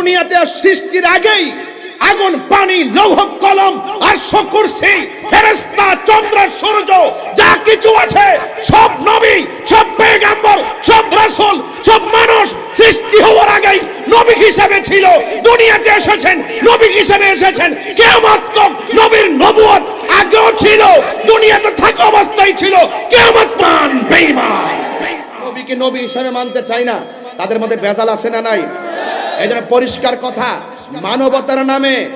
দুনিয়াতে সৃষ্টির আগেই আগুন, পানি, লৌহ, কলম আর শকুরসি ফেরেশতা, চন্দ্র, সূর্য, যা কিছু আছে, সব নবী, সব পেগম্বর, সব রাসূল, সব মানুষ সৃষ্টি হওয়ার আগেই নবী হিসেবে ছিল। দুনিয়াতে এসেছেন, নবী হিসেবে এসেছেন। কিয়ামত তক নবীর নবুয়ত আগেও ছিল, দুনিয়াতে থাকা অবস্থায় ছিল। কিয়ামত মান বেঈমান। নবীকে নবী হিসেবে মানতে চাই না। তাদের মধ্যে ভেজাল আছে না নাই? জন্য পরিষ্কার কথা। মানবতার নামে,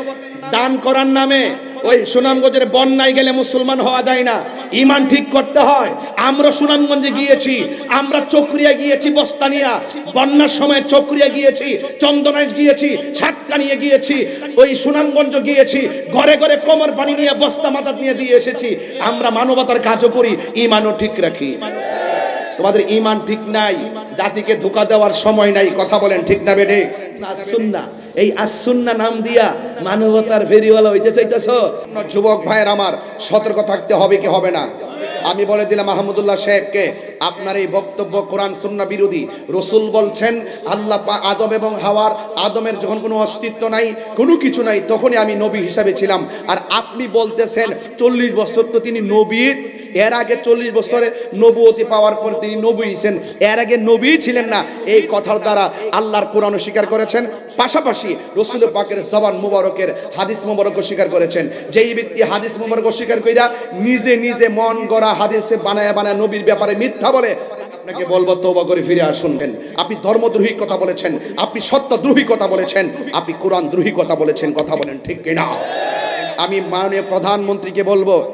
দান করার নামে, ওই সুনামগঞ্জের বন্যায় গেলে মুসলমান হওয়া যায় না। ইমান ঠিক করতে হয়। আমরা সুনামগঞ্জে গিয়েছি, আমরা চক্রিয়া গিয়েছি, বস্তানিয়া। বন্যার সময় চক্রিয়া গিয়েছি, চন্দনাইশ গিয়েছি সাতকানিয়ে গিয়েছি, ওই সুনামগঞ্জ গিয়েছি। ঘরে ঘরে কোমর পানি নিয়ে, বস্তা মাথা নিয়ে দিয়ে এসেছি। আমরা মানবতার কাজও করি, ইমানও ঠিক রাখি। তোমাদের ইমান ঠিক নাই। জাতিকে ধোকা দেওয়ার সময় নাই কথা বলেন ঠিক না বেটে আসুন্না এই আসুন্না নাম দিয়া মানবতার ফেরিওয়ালা হইতে চাইতেছ? যুবক ভাইয়ের আমার সতর্ক থাকতে হবে কি হবে না? আমি বলে দিলাম মাহমুদুল্লাহ সাহেবকে আপনার এই বক্তব্য কোরআন সুন্না বিরোধী। রসুল বলছেন আল্লাহ আদম এবং হাওয়ার আদমের যখন কোনো অস্তিত্ব নাই কোনো কিছু নাই তখনই আমি নবী হিসাবে ছিলাম। আর আপনি বলতেছেন চল্লিশ বছর তো তিনি নবী এর আগে চল্লিশ বছরে নবুয়তি পাওয়ার পর তিনি নবী ছিলেন। এর আগে নবী ছিলেন না। এই কথার দ্বারা আল্লাহর কোরআন স্বীকার করেছেন। পাশাপাশি রসুল পাকের জবান মুবারকের হাদিস মুবারক স্বীকার করেছেন। যেই ব্যক্তি হাদিস মুবারক স্বীকার কইরা নিজে নিজে মন গড়া হাদিসে বানায় বানায় নবীর ব্যাপারে মিথ্যা বলে, আপনাকে বলব, তওবা করে ফিরে আসুন। আপনি ধর্মদ্রোহী কথা বলেছেন। আপনি সত্যদ্রোহী কথা বলেছেন। আপনি কোরআন দ্রোহী কথা বলেছেন। কথা বলেন ঠিক কিনা? আমি মাননীয় প্রধানমন্ত্রীকে বলব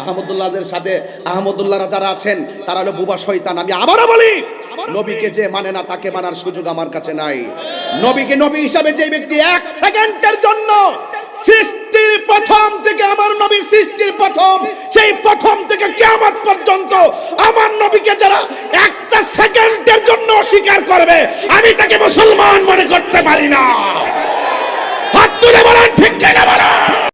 আহমদুল্লাহদের সাথে আহমদুল্লাহরা যারা আছেন, তারা হলো বুবা শয়তান। আমি আবারও বলি, নবীকে যে মানে না, তাকে মানার সুযোগ আমার কাছে নাই। নবীকে নবী হিসাবে যে ব্যক্তি এক সেকেন্ডের জন্য সৃষ্টির প্রথম থেকে আমার নবী সৃষ্টির প্রথম, সেই প্রথম থেকে কিয়ামত পর্যন্ত আমার নবীকে যারা একটা সেকেন্ডের জন্য অস্বীকার করবে, আমি তাকে মুসলমান মনে করতে পারি না। হাত তুলে বলেন, ঠিক কিনা বলেন?